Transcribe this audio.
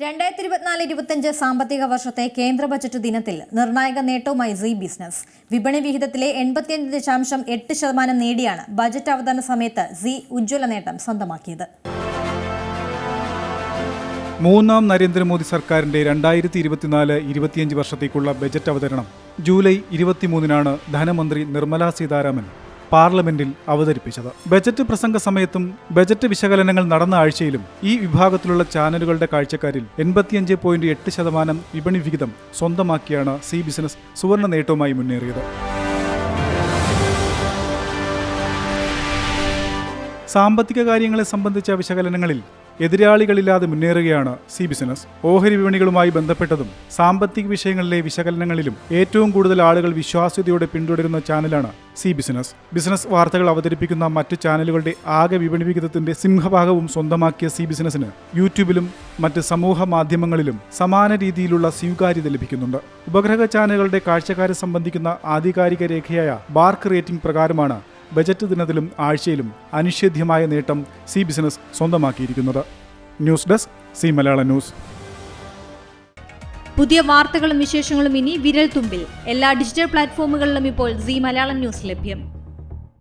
രണ്ടായിരത്തി ഇരുപത്തിനാല് ഇരുപത്തിയഞ്ച് സാമ്പത്തിക വർഷത്തെ കേന്ദ്ര ബജറ്റ് ദിനത്തിൽ നിർണായക നേട്ടവുമായി സി ബിസിനസ്. വിപണി വിഹിതത്തിലെ എൺപത്തിയഞ്ച് ദശാംശം എട്ട് ശതമാനം നേടിയാണ് ബജറ്റ് അവതരണ സമയത്ത് സി ഉജ്ജ്വല നേട്ടം സ്വന്തമാക്കിയത്. മൂന്നാം നരേന്ദ്രമോദി സർക്കാരിന്റെ രണ്ടായിരത്തി ഇരുപത്തിനാല് ഇരുപത്തിയഞ്ച് വർഷത്തേക്കുള്ള ബജറ്റ് അവതരണം ജൂലൈ ഇരുപത്തിമൂന്നിനാണ് ധനമന്ത്രി നിർമ്മലാ സീതാരാമൻ പാർലമെന്റിൽ അവതരിപ്പിച്ചത്. ബജറ്റ് പ്രസംഗ സമയത്തും ബജറ്റ് വിശകലനങ്ങൾ നടന്ന ആഴ്ചയിലും ഈ വിഭാഗത്തിലുള്ള ചാനലുകളുടെ കാഴ്ചക്കാരിൽ എൺപത്തിയഞ്ച് പോയിന്റ് എട്ട് ശതമാനം വിപണി വിഹിതം സ്വന്തമാക്കിയാണ് സി ബിസിനസ് സുവർണ നേട്ടവുമായി മുന്നേറിയത്. സാമ്പത്തിക കാര്യങ്ങളെ സംബന്ധിച്ച വിശകലനങ്ങളിൽ എതിരാളികളില്ലാതെ മുന്നേറുകയാണ് സി ബിസിനസ്. ഓഹരി വിപണികളുമായി ബന്ധപ്പെട്ടതും സാമ്പത്തിക വിഷയങ്ങളിലെ വിശകലനങ്ങളിലും ഏറ്റവും കൂടുതൽ ആളുകൾ വിശ്വാസ്യതയോടെ പിന്തുടരുന്ന ചാനലാണ് സി ബിസിനസ്. ബിസിനസ് വാർത്തകൾ അവതരിപ്പിക്കുന്ന മറ്റ് ചാനലുകളുടെ ആകെ വിപണി വിഹിതത്തിന്റെ സിംഹഭാഗവും സ്വന്തമാക്കിയ സി ബിസിനസിന് യൂട്യൂബിലും മറ്റ് സമൂഹ മാധ്യമങ്ങളിലും സമാന രീതിയിലുള്ള സ്വീകാര്യത ലഭിക്കുന്നുണ്ട്. ഉപഗ്രഹ ചാനലുകളുടെ കാഴ്ചക്കാരെ സംബന്ധിക്കുന്ന ആധികാരിക രേഖയായ ബാർക്ക് റേറ്റിംഗ് പ്രകാരമാണ് ബജറ്റ് ദിനത്തിലും ആഴ്ചയിലും അനിഷേധ്യമായ നേട്ടം C business സ്വന്തമാക്കിയിരിക്കുന്നത്. News desk Zee Malayala news. പുതിയ വാർത്തകളും വിശേഷങ്ങളും ഇനി വിരൽ തുമ്പിൽ എല്ലാ ഡിജിറ്റൽ പ്ലാറ്റ്ഫോമുകളിലും ഇപ്പോൾ സി മലയാളം ന്യൂസ് ലഭ്യം.